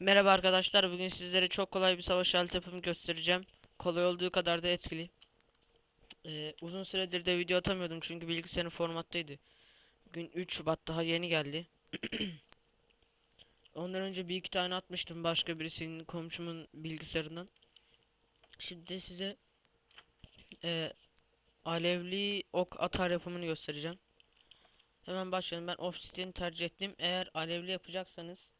Merhaba arkadaşlar. Bugün sizlere çok kolay bir savaş alet yapımı göstereceğim. Kolay olduğu kadar da etkili. Ee, uzun süredir de video atamıyordum çünkü bilgisayarın formattaydı. Bugün 3 Şubat daha yeni geldi. Ondan önce bir iki tane atmıştım başka birisinin komşumun bilgisayarından. Şimdi size e, alevli ok atar yapımını göstereceğim. Hemen başlayalım. Ben obsidian tercih ettim. Eğer alevli yapacaksanız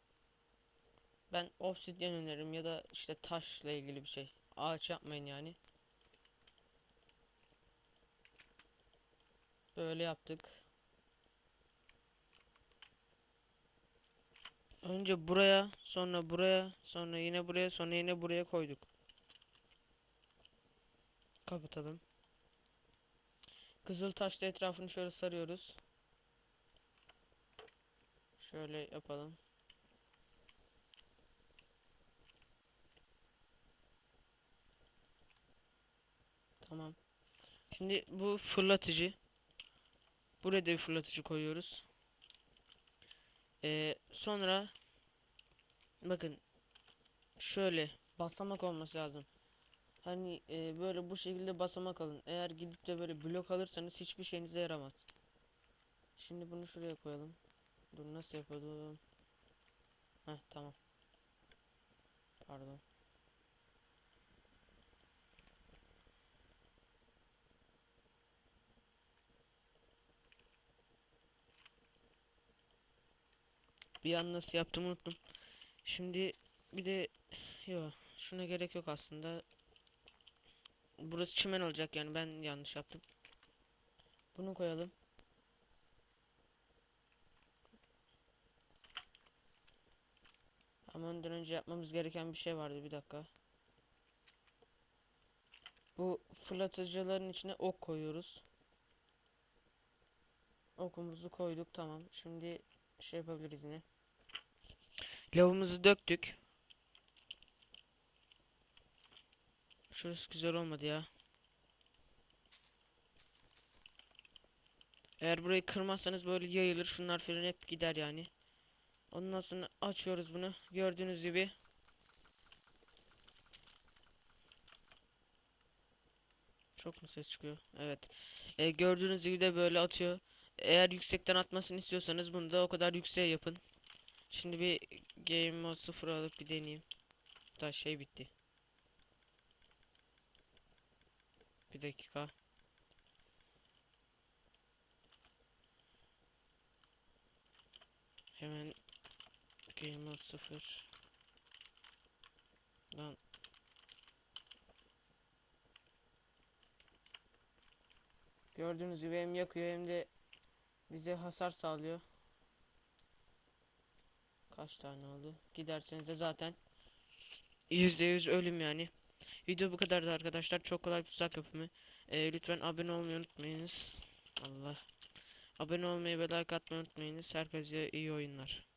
ben obsidyen öneririm ya da işte taşla ilgili bir şey. Ağaç yapmayın yani. Böyle yaptık. Önce buraya, sonra buraya, sonra yine buraya, sonra yine buraya koyduk. Kapatalım. Kızıl taşla etrafını şöyle sarıyoruz. Şöyle yapalım. Tamam. Şimdi bu fırlatıcı. Buraya da bir fırlatıcı koyuyoruz. Ee, sonra bakın şöyle basamak olması lazım. Hani e, böyle bu şekilde basamak alın. Eğer gidip de böyle blok alırsanız hiçbir şeyinize yaramaz. Şimdi bunu şuraya koyalım. Dur nasıl yapıyordum? Heh tamam. Pardon. Bir an nasıl yaptığımı unuttum. Şimdi bir de yok şuna gerek yok aslında. Burası çimen olacak yani ben yanlış yaptım. Bunu koyalım. Ama ondan önce yapmamız gereken bir şey vardı bir dakika. Bu fırlatıcıların içine ok koyuyoruz. Okumuzu koyduk tamam. Şimdi şey yapabiliriz yine. Lavımızı döktük. Şurası güzel olmadı ya. Eğer burayı kırmazsanız böyle yayılır. Şunlar falan hep gider yani. Ondan sonra açıyoruz bunu. Gördüğünüz gibi. Çok mu ses çıkıyor? Evet. E, gördüğünüz gibi de böyle atıyor. Eğer yüksekten atmasını istiyorsanız bunu da o kadar yükseğe yapın. Şimdi bir game mode 0 alıp bir deneyeyim. Da şey bitti. Bir dakika. Hemen game mode 0 Lan Gördüğünüz gibi hem yakıyor hem de bize hasar sağlıyor. Kaç tane oldu? Giderseniz de zaten %100 ölüm yani. Video bu kadardı arkadaşlar. Çok kolay tuzak yapımı. Ee, lütfen abone olmayı unutmayınız. Allah. Abone olmayı ve like atmayı unutmayınız. Herkese iyi oyunlar.